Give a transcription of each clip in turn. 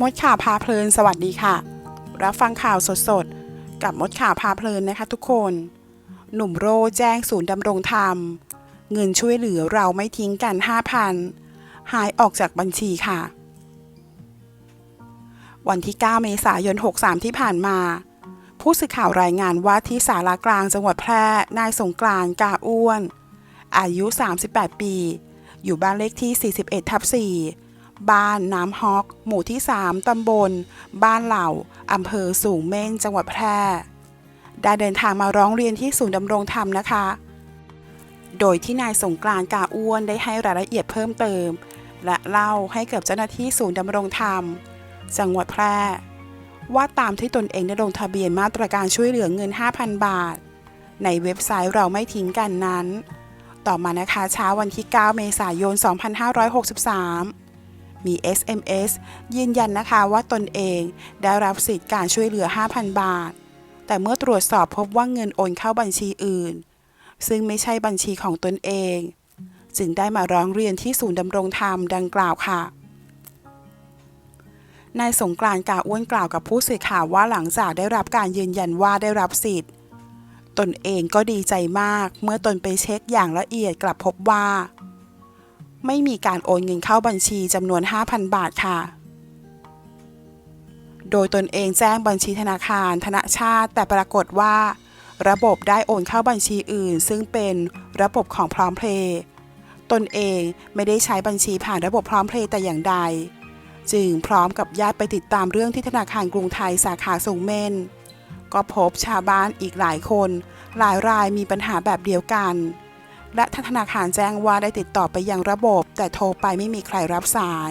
มดข่าวพาเพลินสวัสดีค่ะ รับฟังข่าวสดๆ กับมดข่าวพาเพลินนะคะทุกคน หนุ่มโรแจ้งศูนย์ดำรงธรรม เงินช่วยเหลือเราไม่ทิ้งกัน 5,000 หายออกจากบัญชีค่ะ วันที่ 9 เมษายน 63 ที่ผ่านมา ผู้สื่อข่าวรายงานว่าที่สารากลางจังหวัดแพร่ นายสงกรานกาอ้วน อายุ 38 ปี อยู่บ้านเลขที่ 41ทับ4 บ้านน้ำฮอก หมู่ที่ 3 ตำบล บ้านเหล่า อำเภอสูงเม่น จังหวัดแพร่ ได้เดินทางมาร้องเรียนที่ศูนย์ดำรงธรรมนะคะ โดยที่นายสงกรานกาอ้วนได้ให้รายละเอียดเพิ่มเติม และเล่าให้กับเจ้าหน้าที่ศูนย์ดำรงธรรม จังหวัดแพร่ ว่าตามที่ตนเองได้ลงทะเบียนมาตรการช่วยเหลือเงิน 5,000 บาท ในเว็บไซต์เราไม่ทิ้งกันนั้น ต่อมานะคะเช้าวันที่ 9 เมษายน 2563 มี SMS ยืนยันนะคะว่าตนเองได้รับสิทธิ์การช่วยเหลือ 5,000 บาท แต่เมื่อตรวจสอบพบว่าเงินโอนเข้าบัญชีอื่น ซึ่งไม่ใช่บัญชีของตนเอง จึงได้มาร้องเรียนที่ศูนย์ดำรงธรรมดังกล่าวค่ะนายสงกรานต์กาอ้วนกล่าวกับผู้สื่อข่าวว่าหลังจากได้รับการยืนยันว่าได้รับสิทธิ์ ตนเองก็ดีใจมากเมื่อตนไปเช็คอย่างละเอียดกลับพบว่า ไม่มีการโอนเงินเข้าบัญชีจำนวน 5,000 บาทค่ะ โดยตนเองแจ้งบัญชีธนาคาร ธนาชาติ แต่ปรากฏว่า ระบบได้โอนเข้าบัญชีอื่น ซึ่งเป็นระบบของพร้อมเพลย์ตนเองไม่ได้ใช้บัญชีผ่านระบบพร้อมเพลย์แต่อย่างใด จึงพร้อมกับญาติไปติดตามเรื่องที่ธนาคารกรุงไทยสาขาสูงเม่นก็พบชาวบ้านอีกหลายคน หลายรายมีปัญหาแบบเดียวกัน และทางธนาคารแจ้งว่าได้ติดต่อไปยังระบบ แต่โทรไปไม่มีใครรับสาย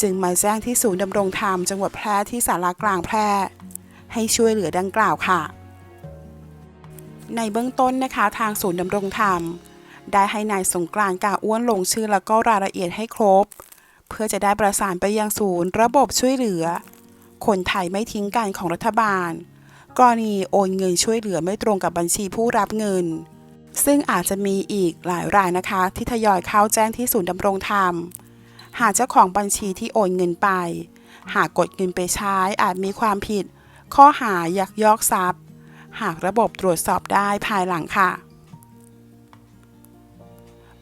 จึงมาแจ้งที่ศูนย์ดำรงธรรมจังหวัดแพร่ที่สารากลางแพร่ ให้ช่วยเหลือดังกล่าวค่ะ ในเบื้องต้นนะคะทางศูนย์ดำรงธรรม ได้ให้นายสงกรานต์กาอ้วนลงชื่อแล้วก็รายละเอียดให้ครบ เพื่อจะได้ประสานไปยังศูนย์ระบบช่วยเหลือ คนไทยไม่ทิ้งกันของรัฐบาล กรณีโอนเงินช่วยเหลือไม่ตรงกับบัญชีผู้รับเงิน ซึ่งอาจจะมีอีกหลายรายนะคะ ที่ทยอยเข้าแจ้งที่ศูนย์ดำรงธรรม หากเจ้าของบัญชีที่โอนเงินไป หากกดเงินไปใช้อาจมีความผิด ข้อหายักยอกทรัพย์ หากระบบตรวจสอบได้ภายหลังค่ะ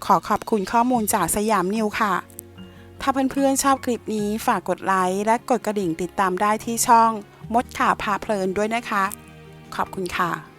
ขอขอบคุณข้อมูลจากสยามนิวค่ะ ถ้าเพื่อนๆชอบคลิปนี้ฝากกดไลค์และกดกระดิ่งติดตามได้ที่ช่องมดข่าวพาเพลินด้วยนะคะ ขอบคุณค่ะ